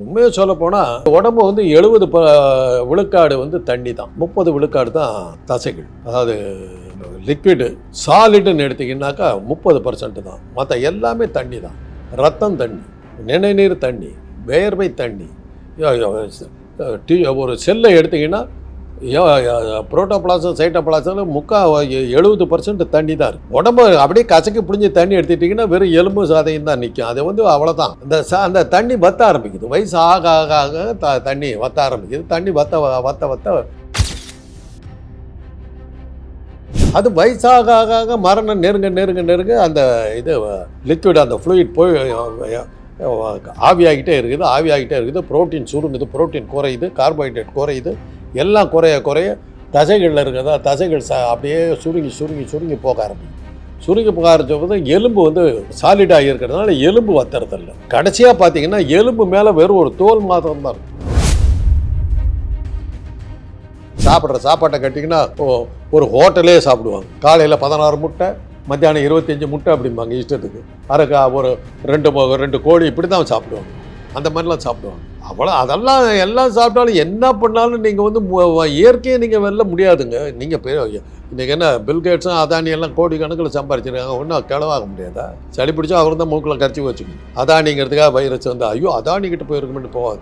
உண்மையை சொல்ல போனால் உடம்பு வந்து எழுபது ப விழுக்காடு வந்து தண்ணி தான் முப்பது விழுக்காடு தான் தசைகள். அதாவது லிக்விடு சாலிடுன்னு எடுத்திங்கன்னாக்கா முப்பது பர்சன்ட் தான். மற்ற எல்லாமே தண்ணி தான் ரத்தம் தண்ணி நினைநீர் தண்ணி வேர்வை தண்ணி. டி ஒரு செல்லை எடுத்திங்கன்னா புரோட்டோபிளாசம் சைட்டோபிளாசம் முக்கா எழுபது பர்சன்ட் தண்ணி தான் இருக்கு. உடம்பு அப்படியே கசக்கி பிடிஞ்சி தண்ணி எடுத்துட்டிங்கன்னா வெறும் எலும்பு சாதையும் தான் நிற்கும் அது வந்து அவ்வளோதான் அந்த அந்த தண்ணி வத்த ஆரம்பிக்குது. வயசு ஆக ஆக ஆக த தண்ணி வத்த ஆரம்பிக்குது. தண்ணி வத்த வத்த வத்த. அது வயசாக ஆக ஆக மரணம் நெருங்க நெருங்க நெருங்க அந்த இது லிக்விட் அந்த ஃப்ளூயிட் போய் ஆவியாகிட்டே இருக்குது. ஆவியாகிட்டே இருக்குது. ப்ரோட்டீன் சுருங்குது. ப்ரோட்டீன் குறையுது. கார்போஹைட்ரேட் குறையுது. எல்லாம் குறைய குறைய தசைகளில் இருக்கிறதா தசைகள் ச அப்படியே சுருங்கி சுருங்கி சுருங்கி போக ஆரம்பிக்கும் சுருங்கி போக ஆரம்பிச்சபோது எலும்பு வந்து சாலிடாக இருக்கிறதுனால எலும்பு வத்துறதில்ல. கடைசியாக பார்த்தீங்கன்னா எலும்பு மேலே வெறும் ஒரு தோல் மாத்திரம் தான் இருக்கும். சாப்பிட்ற சாப்பாட்டை கட்டிங்கன்னா ஓ- ஒரு ஹோட்டலே சாப்பிடுவாங்க. காலையில் பதினாறு முட்டை மத்தியானம் இருபத்தஞ்சி முட்டை அப்படிம்பாங்க இஷ்டத்துக்கு. அரைக்கா ஒரு ரெண்டு ரெண்டு கோழி இப்படி தான் சாப்பிடுவாங்க. அந்த மாதிரிலாம் சாப்பிடுவாங்க. அவ்வளோ அதெல்லாம் எல்லாம் சாப்பிட்டாலும் என்ன பண்ணாலும் நீங்கள் வந்து இயற்கையை நீங்கள் வெளில முடியாதுங்க. நீங்கள் பெரிய இன்றைக்கி என்ன பில்கேட்ஸும் அதானி எல்லாம் கோடி கணக்கில் சம்பாரிச்சிருக்காங்க. ஒன்றும் கிளவாக முடியாதா? சளி பிடிச்சா அவர் தான் மூக்கில் கரைச்சி வச்சுக்கணும். அதானிங்கிறதுக்காக வைரஸ் வந்து ஐயோ அதானிக்கிட்ட போயிருக்குமென்னு போகாது.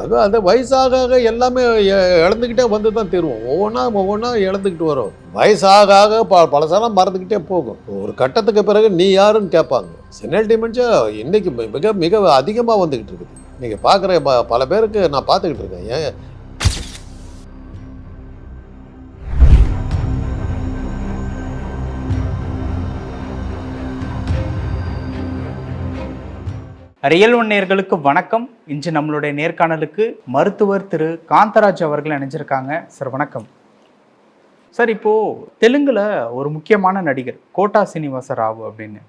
அது அந்த வயசாக ஆக எல்லாமே இழந்துக்கிட்டே வந்து தான் தருவோம். ஒவ்வொன்றா ஒவ்வொன்றா இழந்துக்கிட்டு வரும். வயசாக ஆக ப பழசெல்லாம் மறந்துக்கிட்டே போகும். ஒரு கட்டத்துக்கு பிறகு நீ யாருன்னு கேட்பாங்க. சென்னல் டிமென்ஷியா இன்னைக்கு மிக மிக அதிகமாக வந்துக்கிட்டு இருக்குது. நீங்கள் பார்க்குற ப பல பேருக்கு நான் பார்த்துக்கிட்டு இருக்கேன். ஏன் ரியல் ஒன் நேர்களுக்கு வணக்கம். இன்று நம்மளுடைய நேர்காணலுக்கு மருத்துவர் திரு. காந்தராஜ் அவர்கள் இணைஞ்சிருக்காங்க. சார் வணக்கம். சார் இப்போது தெலுங்கில் ஒரு முக்கியமான நடிகர் கோட்டா சீனிவாச ராவ் அப்படின்னு.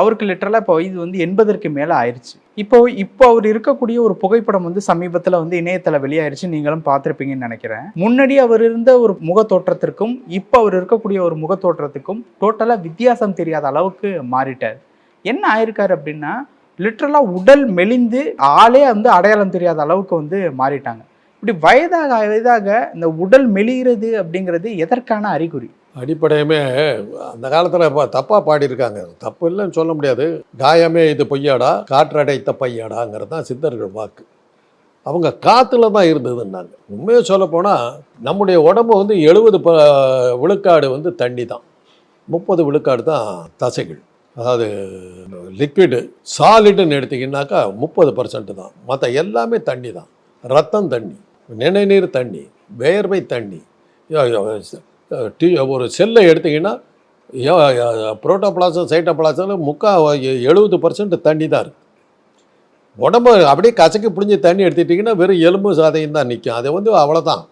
அவருக்கு லிட்டரலாக இப்போ இது வந்து எண்பதற்கு மேலே ஆயிடுச்சு இப்போ இப்போ அவர் இருக்கக்கூடிய ஒரு புகைப்படம் வந்து சமீபத்தில் வந்து இணையத்தில் வெளியாயிருச்சு. நீங்களும் பார்த்துருப்பீங்கன்னு நினைக்கிறேன். முன்னாடி அவர் இருந்த ஒரு முகத்தோற்றத்திற்கும் இப்போ அவர் இருக்கக்கூடிய ஒரு முகத்தோற்றத்துக்கும் டோட்டலாக வித்தியாசம் தெரியாத அளவுக்கு மாறிட்டார். என்ன ஆயிருக்காரு அப்படின்னா லிட்ரலாக உடல் மெலிந்து ஆளே வந்து அடையாளம் தெரியாத அளவுக்கு வந்து மாறிட்டாங்க. இப்படி வயதாக வயதாக இந்த உடல் மெலிகிறது அப்படிங்கிறது எதற்கான அறிகுறி? அடிப்படையுமே அந்த காலத்தில் இப்போ தப்பாக பாடியிருக்காங்க. தப்பு இல்லைன்னு சொல்ல முடியாது. காயமே இது பொய்யாடா காற்றடைத்த பையாடாங்கிறது தான் சித்தர்கள் வாக்கு. அவங்க காற்றுல தான் இருந்ததுன்னாங்க. உண்மையை சொல்லப்போனால் நம்முடைய உடம்பு வந்து எழுபது ப விழுக்காடு வந்து தண்ணி தான். முப்பது விழுக்காடு தான் தசைகள். அதாவது லிக்விடு சாலிடுன்னு எடுத்திங்கன்னாக்கா முப்பது பர்சன்ட் தான். மற்ற எல்லாமே தண்ணி தான். ரத்தம் தண்ணி நினைநீர் தண்ணி வேர்வை தண்ணி. டி ஒரு செல்லை எடுத்திங்கன்னா புரோட்டோபிளாசம் சைட்டோபிளாசம் முக்கா எழுபது பர்சன்ட் தண்ணி தான் இருக்குது உடம்பு அப்படியே கசக்கி பிடிஞ்சி தண்ணி எடுத்துட்டிங்கன்னா வெறும் எலும்பு சாதையும் தான் நிற்கும் அது வந்து அவ்வளோதான்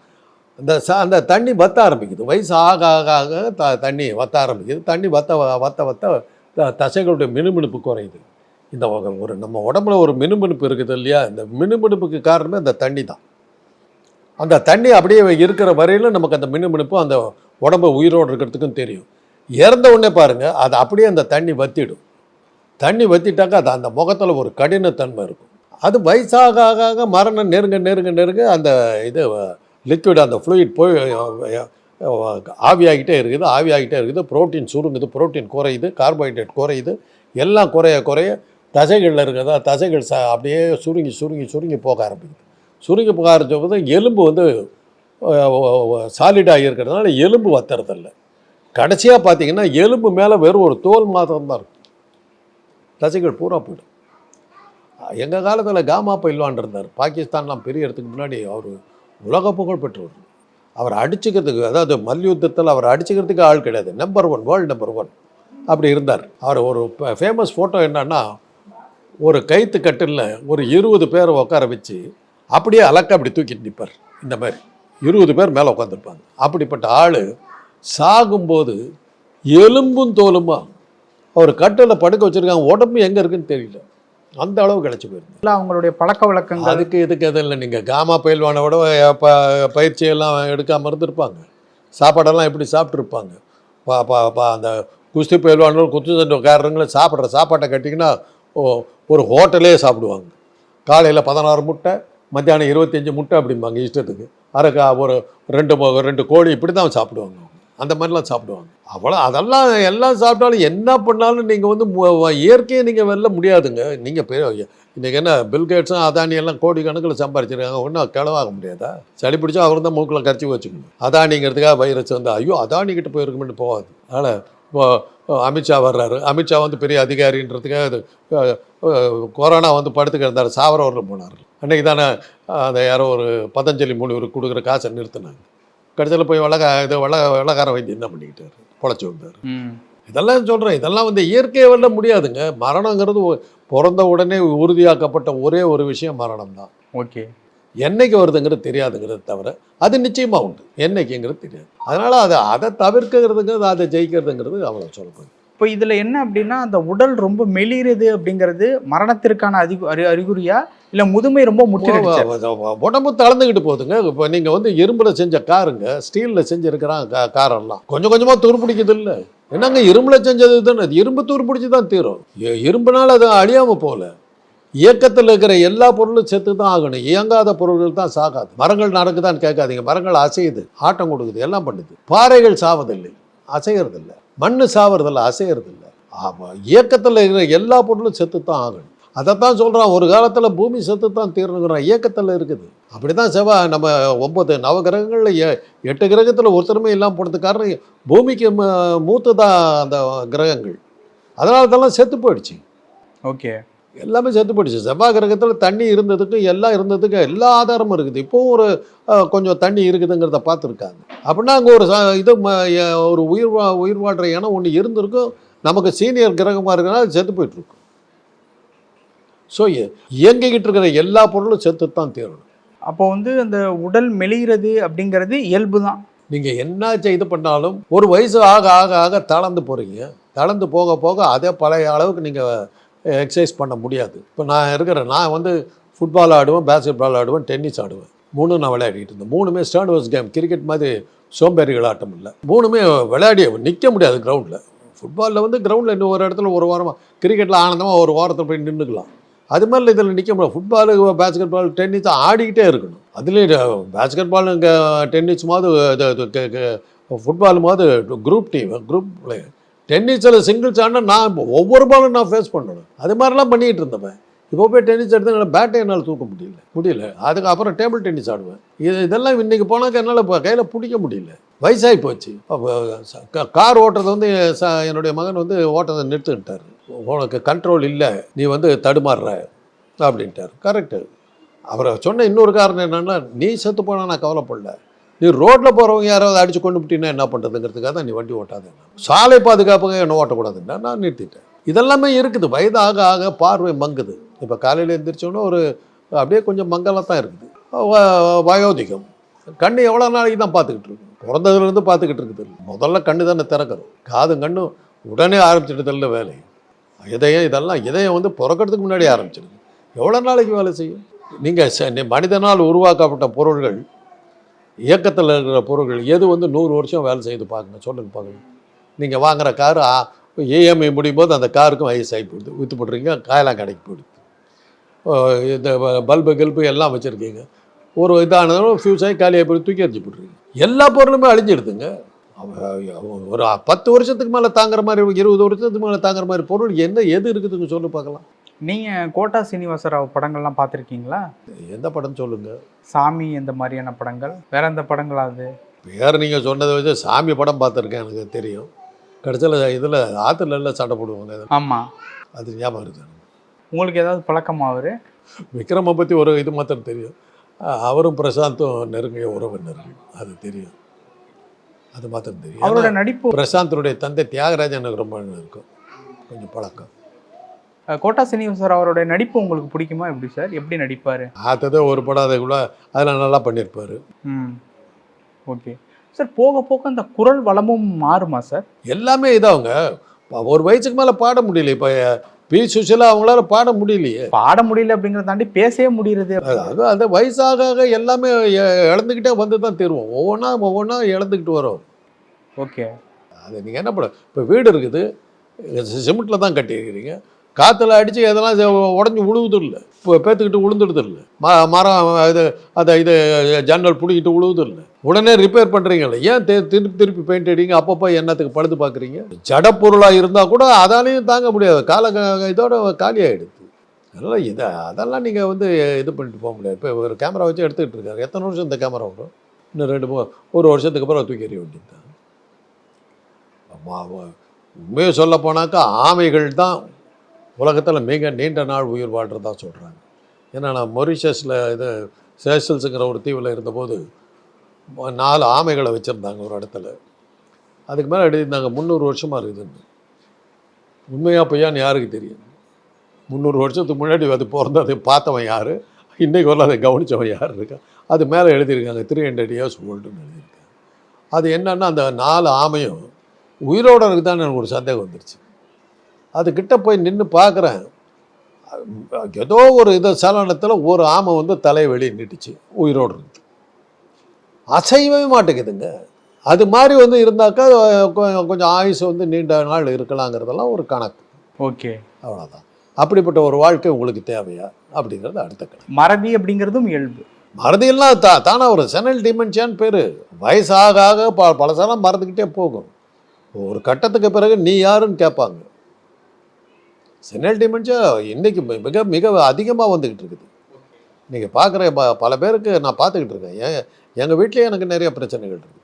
அந்த ச அந்த தண்ணி வத்த ஆரம்பிக்குது. வயசு ஆக ஆக ஆக த தண்ணி வத்த ஆரம்பிக்குது. தண்ணி வத்த வத்த வத்த தசைகளுடைய மினுமினுப்பு குறையுது. இந்த ஒரு நம்ம உடம்புல ஒரு மினுமினுப்பு இருக்குது இல்லையா? இந்த மினுமினுப்புக்கு காரணமே அந்த தண்ணி தான். அந்த தண்ணி அப்படியே இருக்கிற வரையிலும் நமக்கு அந்த மினுமினுப்பு அந்த உடம்பு உயிரோடு இருக்கிறதுக்கும் தெரியும். இறந்த உடனே பாருங்கள் அது அப்படியே அந்த தண்ணி வத்திடும். தண்ணி வத்திட்டாக்கா அது அந்த முகத்தில் ஒரு கடினத்தன்மை இருக்கும். அது வயசாக ஆக ஆக மரணம் நெருங்க நெருங்க நெருங்க அந்த இது லிக்விட் அந்த ஃப்ளூயிட் போய் ஆவியாகிட்டே இருக்குது ஆவியாகிட்டே இருக்குது. புரோட்டீன் சுருங்குது ப்ரோட்டீன் குறையுது கார்போஹைட்ரேட் குறையுது. எல்லாம் குறைய குறைய தசைகளில் இருக்கிறதா தசைகள் ச அப்படியே சுருங்கி சுருங்கி சுருங்கி போக ஆரம்பிக்குது. சுருங்கி போக ஆரம்பிச்சபோது எலும்பு வந்து சாலிடாக இருக்கிறதுனால எலும்பு வத்துறதில்ல. கடைசியாக பார்த்தீங்கன்னா எலும்பு மேலே வெறும் ஒரு தோல் மாத்திரம்தான் இருக்கும். தசைகள் பூரா போயிடும். எங்கள் காலத்தில் காமா பயில்வான் இருந்தார். பாகிஸ்தான்லாம் பெரிய இடத்துக்கு முன்னாடி அவர் உலக புகழ் பெற்றவர். அவர் அடிச்சுக்கிறதுக்கு அதாவது மல்யுத்தத்தில் அவர் அடிச்சுக்கிறதுக்கு ஆள் கிடையாது. Number one world number one அப்படி இருந்தார். அவர் ஒரு ஃபேமஸ் ஃபோட்டோ என்னன்னா ஒரு கைத்து கட்டிலில் ஒரு இருபது பேரை உட்கார வச்சு அப்படியே அலக்க அப்படி தூக்கிட்டு நிற்பார் இந்த மாதிரி. இருபது பேர் மேலே உட்காந்துருப்பாங்க அப்படிப்பட்ட ஆள் சாகும்போது எலும்பும் தோலுமா அவர் கட்டில் படுக்க வச்சுருக்காங்க. உடம்பு எங்கே இருக்குன்னு தெரியல. அந்த அளவு கிடச்சி போயிருக்கு இல்லை அவங்களுடைய பழக்க வழக்கங்கள். அதுக்கு இதுக்கு எதுவும் இல்லை. நீங்கள் காமா பயில்வானை விட ப பயிற்சியெல்லாம் எடுக்காமல் இருந்திருப்பாங்க. சாப்பாடெல்லாம் எப்படி சாப்பிட்ருப்பாங்க பா பா பா அந்த குஸ்தி பயில்வான்கள் குத்துச்சண்டைக்காரங்களும் சாப்பிட்ற சாப்பாட்டை கட்டிங்கன்னா ஓ- ஒரு ஹோட்டலே சாப்பிடுவாங்க. காலையில் பதினாறு முட்டை மத்தியானம் இருபத்தஞ்சி முட்டை அப்படிம்பாங்க இஷ்டத்துக்கு. அரைக்கா ஒரு ரெண்டு ரெண்டு கோழி இப்படி தான் சாப்பிடுவாங்க. அந்த மாதிரிலாம் சாப்பிடுவாங்க. அவ்வளோ அதெல்லாம் எல்லாம் சாப்பிட்டாலும் என்ன பண்ணாலும் நீங்கள் வந்து இயற்கையை நீங்கள் வெளில முடியாதுங்க. நீங்கள் பெரிய இன்றைக்கி என்ன பில்கேட்ஸும் அதானி எல்லாம் கோடி கணக்கில் சம்பாரிச்சிருக்காங்க ஒன்றும் கிளவாக முடியாதா? சளி பிடிச்சா அவர் தான் மூக்கில் கரைச்சி வச்சுக்கணும். அதானிங்கிறதுக்காக வைரஸ் வந்து ஐயோ அதானி கிட்ட போகாது. அதனால் இப்போ அமித்ஷா வர்றாரு. அமித்ஷா வந்து பெரிய அதிகாரின்றதுக்காக அது கொரோனா வந்து படுத்துக்கிறந்தார் சாவரவரில் போனார். அன்றைக்கி தானே அந்த யாரோ ஒரு பதஞ்சலி முனிவருக்கு கொடுக்குற காசை நிறுத்தினாங்க. கடைசியில் போய் வெள்ளக்கா இது வெள்ள வெள்ளக்கார வைத்தியம் தான் பண்ணிக்கிட்டாரு. பொழைச்சி வந்தார். இதெல்லாம் சொல்கிறேன் இதெல்லாம் வந்து இயற்கையை வெல்ல முடியாதுங்க. மரணங்கிறது பிறந்த உடனே உறுதியாக்கப்பட்ட ஒரே ஒரு விஷயம் மரணம் தான். ஓகே. என்னைக்கு வருதுங்கிறது தெரியாதுங்கிறது தவிர அது நிச்சயமாக உண்டு. என்னைக்குங்கிறது தெரியாது. அதனால் அதை அதை தவிர்க்கிறதுங்கிறது அதை ஜெயிக்கிறதுங்கிறது அவ்வளோ சொல்லப்படுது இப்போ இதில் என்ன அப்படின்னா அந்த உடல் ரொம்ப மெலிகிறது அப்படிங்கிறது மரணத்திற்கான அறி அறிகுறியா? இல்லை முதுமை ரொம்ப முற்றிடுச்சு உடம்பு தளர்ந்துக்கிட்டு போகுதுங்க. இப்போ நீங்கள் வந்து இரும்பில் செஞ்ச காருங்க ஸ்டீலில் செஞ்சுருக்கிறான் கா காரெல்லாம். கொஞ்சம் கொஞ்சமாக துருப்பிடிக்குது இல்லை என்னங்க இரும்பில் செஞ்சது தானே அது இரும்பு துருப்பிடிச்சு தான் தீரும். இரும்புனால அது அழியாமல் போகல இயக்கத்தில் இருக்கிற எல்லா பொருளும் செத்து தான் ஆகணும். இயங்காத பொருள்கள் தான் சாகாது. மரங்கள் நடக்குதான்னு கேட்காதீங்க. மரங்கள் அசையுது. ஆட்டம் கொடுக்குது. எல்லாம் பண்ணுது. பாறைகள் சாவதில்லை. அசையறதில்லை. மண் சாவறதில்லை. அசையறதில்லை. ஆமாம் இயக்கத்தில் இருக்கிற எல்லா பொருளும் செத்து தான் ஆகணும். அதைத்தான் சொல்கிறான் ஒரு காலத்தில் பூமி செத்து தான் தீரணுங்கிறான் இயக்கத்தில் இருக்குது. அப்படி தான் செவ்வாய் நம்ம ஒன்பது நவகிரகங்களில் எ எட்டு கிரகத்தில் ஒருத்தருமே இல்லாமல் போனதுக்கு காரணம் பூமிக்கு ம- மூத்து தான் அந்த கிரகங்கள். அதனால அதெல்லாம் செத்து போயிடுச்சு. ஓகே. எல்லாமே செத்து போயிடுச்சு. செவ்வாய் கிரகத்தில் தண்ணி இருந்ததுக்கு எல்லாம் இருந்ததுக்கு எல்லா ஆதாரமும் இருக்குது. இப்போவும் ஒரு கொஞ்சம் தண்ணி இருக்குதுங்கிறத பார்த்துருக்காங்க. அப்படின்னா அங்கே ஒரு ச- இது ஒரு உயிர் வா உயிர் வாழ்கிற இனம் ஒன்று இருந்திருக்கும். நமக்கு சீனியர் கிரகமாக இருக்குன்னா அது செத்து போயிட்டுருக்கும். ஸோ இயங்கிக்கிட்டு இருக்கிற எல்லா பொருளும் செத்து தான் தீரணும். அப்போ வந்து அந்த உடல் மெலிகிறது அப்படிங்கிறது இயல்பு தான் நீங்கள் என்ன இது பண்ணாலும் ஒரு வயசு ஆக ஆக ஆக தளர்ந்து போகிறீங்க தளர்ந்து போக போக அதே பழைய அளவுக்கு நீங்கள் எக்ஸசைஸ் பண்ண முடியாது. இப்போ நான் இருக்கிறேன் நான் வந்து ஃபுட்பால் ஆடுவேன் பேஸ்கெட் பால் ஆடுவேன் டென்னிஸ் ஆடுவேன். மூணும் நான் விளையாடிட்டு இருந்தேன். மூணுமே ஸ்டாண்ட் வர்ஸ் கேம் கிரிக்கெட் மாதிரி சோம்பேறிகள் ஆட்டம் இல்லை. மூணுமே விளையாடி நிற்க முடியாது கிரவுண்டில் ஃபுட்பாலில் வந்து கிரவுண்டில் இன்னும் ஒரு இடத்துல ஒரு வாரமாக கிரிக்கெட்டில் ஆனந்தமாக ஒரு வாரத்தில் போய் நின்றுக்கலாம் அது மாதிரி இதில் நிற்க முடியாது ஃபுட்பாலு பேஸ்கெட் பால் டென்னிஸ் ஆடிக்கிட்டே இருக்கணும். அதுலேயும் பேஸ்கெட் பால் இங்கே டென்னிஸ் மாதிரி ஃபுட்பால் மாதிரி குரூப் டீம் குரூப் பிளேயர் டென்னிஸில் சிங்கிள்ஸ் ஆடினா நான் இப்போ ஒவ்வொரு பாலும் நான் ஃபேஸ் பண்ணணும். அது மாதிரிலாம் பண்ணிகிட்டு இருந்தேன் இப்போ போய் டென்னிஸ் எடுத்து என்னால் பேட்டை என்னால் தூக்க முடியல. முடியல. அதுக்கப்புறம் டேபிள் டென்னிஸ் ஆடுவேன். இது இதெல்லாம் இன்றைக்கி போனாக்க என்னால் இப்போ கையில் பிடிக்க முடியல. வயசாகி போச்சு. கார் ஓட்டுறது வந்து ச என்னுடைய மகன் வந்து ஓட்டுறதை நிறுத்துக்கிட்டார். உனக்கு கண்ட்ரோல் இல்லை நீ வந்து தடுமாறுற அப்படின்ட்டார். கரெக்டு அவரை சொன்ன இன்னொரு காரணம் என்னென்னா நீ செத்து போனால் நான் கவலைப்படல. நீ ரோட்டில் போகிறவங்க யாராவது அடித்து கொண்டு விட்டீங்கன்னா என்ன பண்ணுறதுங்கிறதுக்காக தான் நீ வண்டி ஓட்டாத சாலை பாதுகாப்புங்க என்ன ஓட்டக்கூடாதுன்னா நான் நிறுத்திட்டேன். இதெல்லாமே இருக்குது. வயது ஆக ஆக பார்வை மங்குது. இப்போ காலையில் எழுந்திரிச்சோன்னா ஒரு அப்படியே கொஞ்சம் மங்கலாக தான் இருக்குது. வ- வயோதிகம். கண்ணு எவ்வளோ நாளைக்கு தான் பார்த்துக்கிட்டு இருக்கு? பிறந்ததுலேருந்து பார்த்துக்கிட்டு இருக்குது. முதல்ல கண்ணு தானே திறக்கிறோம். காதும் கண்ணும் உடனே ஆரம்பிச்சிட்டதில்ல வேலை. இதயம் இதெல்லாம் இதயம் வந்து பிறக்கிறதுக்கு முன்னாடி ஆரம்பிச்சிருக்கு எவ்வளோ நாளைக்கு வேலை செய்யும்? நீங்கள் மனிதனால் உருவாக்கப்பட்ட பொருள்கள் இயக்கத்தில் இருக்கிற பொருள்கள் எது வந்து நூறு வருஷம் வேலை செய்து பாருங்க சொல்லுங்க பாருங்க நீங்கள் வாங்குகிற காரு ஏஎம்ஐ முடியும் போது அந்த காருக்கும் வயசாகி போயிடுது. விற்று போட்டுறீங்க காயெல்லாம் கடைக்கு போயிடுது. இந்த பல்பு கல்பு எல்லாம் வச்சுருக்கீங்க. ஒரு இதானதும் ஃபியூஸ் ஆகி காலியாக போய் தூக்கி எறிஞ்சு போட்டுருங்க எல்லா பொருளுமே அழிஞ்சிடுதுங்க. ஒரு பத்து வருஷத்துக்கு மேலே தாங்குற மாதிரி இருபது வருஷத்துக்கு மேலே தாங்குற மாதிரி பொருள் என்ன எது இருக்குதுங்க சொல்லு பார்க்கலாம். நீங்கள் கோட்டா சீனிவாசராவ் படங்கள்லாம் பார்த்துருக்கீங்களா? எந்த படம் சொல்லுங்கள் சாமி இந்த மாதிரியான படங்கள். வேற எந்த படங்கள் அது? பேர் நீங்கள் சொன்னதை வச்சு சாமி படம் பார்த்துருக்கேன் எனக்கு தெரியும். கடைசியில் இதில் ஆற்றுல எல்லாம் சண்டை போடுவாங்க ஆமாம் அது ஞாபகம் இருக்குது உங்களுக்கு ஏதாவது பழக்கமா அவரு? விக்ரமை பற்றி ஒரு இது மாத்திரம் தெரியும். அவரும் பிரசாந்தும் நெருங்கிய உறவினர்கள் அது தெரியும். அது மாத்திரம் தெரியும் அவரோட நடிப்பு பிரசாந்தனுடைய தந்தை தியாகராஜன் எனக்கு ரொம்ப இருக்கும். கொஞ்சம் பழக்கம். கோட்டா சீனிவாசர் அவருடைய நடிப்பு உங்களுக்கு பிடிக்குமா? எப்படி சார்? எப்படி நடிப்பாரு? பார்த்ததே ஒரு படம் அதுக்குள்ள அதில் நல்லா பண்ணியிருப்பார். ம். ஓகே. சார் போக போக அந்த குரல் வளமும் மாறுமா சார்? எல்லாமே இதாகுங்க ஒரு வயசுக்கு மேலே பாட முடியல. இப்போ பி சுஷிலா அவங்களால பாட முடியலையே. பாட முடியல அப்படிங்கிறத தாண்டி பேசவே முடியறது அது அந்த வயசாக எல்லாமே இழந்துக்கிட்டே வந்து தான் தருவோம். ஒவ்வொன்றா ஒவ்வொன்றா இழந்துக்கிட்டு வரோம். ஓகே. அது நீங்கள் என்ன பண்ண இப்போ வீடு இருக்குது. சிமெண்ட்டில் தான் கட்டியிருக்கிறீங்க. காற்றுல அடித்து இதெல்லாம் உடஞ்சி உழுவுது இல்லை இப்போ பேத்துக்கிட்டு உளுந்துடுது இல்லை ம மரம் இது அதை இது ஜன்னல் பிடிக்கிட்டு உழுவுது இல்லை உடனே ரிப்பேர் பண்ணுறீங்களே ஏன் தே திருப்பி திருப்பி பெயிண்ட் அடிங்க? அப்பப்போ என்னத்துக்கு பழுது பார்க்குறீங்க ஜடப்பொருளாக இருந்தால் கூட அதாலையும் தாங்க முடியாது. கால இதோட காலி ஆகிடுது அதெல்லாம் இதை அதெல்லாம் நீங்கள் வந்து இது பண்ணிட்டு போக முடியாது. இப்போ ஒரு கேமரா வச்சு எடுத்துக்கிட்டு இருக்காரு. எத்தனை வருஷம் இந்த கேமரா வரும்? இன்னும் ரெண்டு மூணு ஒரு வருஷத்துக்கு அப்புறம் தூக்கி எறிய வேண்டியது தான். உண்மையை சொல்ல போனாக்கா ஆமைகள் தான் உலகத்தில் மிக நீண்ட நாள் உயிர் வாழ்றதா சொல்கிறாங்க ஏன்னா நான் மொரிஷஸில் இது சேஷல்ஸுங்கிற ஒரு தீவில் இருந்தபோது நாலு ஆமைகளை வச்சுருந்தாங்க ஒரு இடத்துல. அதுக்கு மேலே எழுதியிருந்தாங்க முந்நூறு வருஷமாக இருக்குதுன்னு. உண்மையாக பொய்யான்னு யாருக்கு தெரியும்? முந்நூறு வருஷத்துக்கு முன்னாடி அது பிறந்தது பார்த்தவன் யார்? இன்றைக்கு வரல அதை கவனித்தவன் யார் இருக்கா? அது மேலே எழுதியிருக்காங்க த்ரீ ஹண்ட்ரட் இயர்ஸ் ஓல்டுன்னு எழுதியிருக்காங்க. அது என்னென்னா அந்த நாலு ஆமையும் உயிரோடு இருக்குதான்னு எனக்கு ஒரு சந்தேகம் வந்துருச்சு. அது கிட்ட போய் நின்று பார்க்குறேன். ஏதோ ஒரு இது சலனத்தில் ஒரு ஆமை வந்து தலையை வெளியே நீட்டுச்சு உயிரோடு இருக்கு அசையவே மாட்டேங்குதுங்க. அது மாதிரி வந்து இருந்தாக்கா கொஞ்சம் ஆயுசு வந்து நீண்ட நாள் இருக்கலாங்கிறதெல்லாம் ஒரு கணக்கு. ஓகே. அவ்வளோதான் அப்படிப்பட்ட ஒரு வாழ்க்கை உங்களுக்கு தேவையா? அப்படிங்கிறது அடுத்த கணக்கு. மறதி அப்படிங்கிறதும் இயல்பு. மறதியெல்லாம் தா தானே ஒரு செனல் டிமென்ஷியான்னு பேர். வயசாக ஆக ப பழசெல்லாம் மறந்துக்கிட்டே போகும். ஒரு கட்டத்துக்கு பிறகு நீ யாருன்னு கேட்பாங்க. செனல் டிமென்ஷியா இன்னைக்கு மிக மிக அதிகமாக வந்துக்கிட்டு இருக்குது. நீங்கள் பார்க்குற ப பல பேருக்கு நான் பார்த்துக்கிட்டு இருக்கேன். ஏன் எங்கள் வீட்லேயே எனக்கு நிறைய பிரச்சனைகள் இருக்குது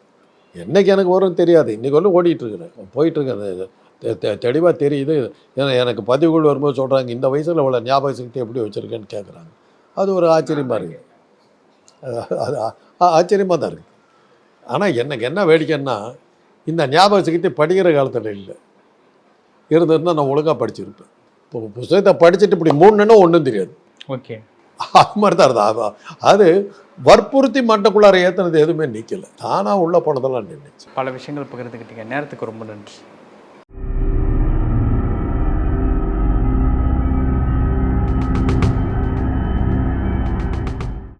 என்னைக்கு எனக்கு வரும்னு தெரியாது. இன்றைக்கி ஒன்று ஓடிட்டுருக்குறேன் போயிட்டுருக்கேன் தெளிவாக தெரியுது. ஏன்னா எனக்கு பதிவுகள் வரும்போது சொல்கிறாங்க இந்த வயசில் இவ்வளோ ஞாபக சக்தி எப்படி வச்சுருக்கேன்னு கேட்குறாங்க அது ஒரு ஆச்சரியமாக இருக்குது அது ஆச்சரியமாக தான் இருக்குது ஆனால் எனக்கு என்ன வேடிக்கைன்னா இந்த ஞாபக சக்தி படிக்கிற காலத்தில் இல்லை. இருந்திருந்தால் நான் ஒழுங்காக படிச்சிருப்பேன். இப்போ புத்தகத்தை படிச்சுட்டு இப்படி மூணுன்னா ஒன்றும் தெரியாது. ஓகே. அது மாதிரி தான் இருந்தது அது- அது வற்புறுத்தி மண்டக்குள்ளார ஏற்றுனது எதுவுமே நிற்கல தானாக உள்ளே போனதெல்லாம் நின்றுச்சு பல விஷயங்கள் பகிர்ந்துக்கிட்டீங்க நேரத்துக்கு ரொம்ப நன்றி.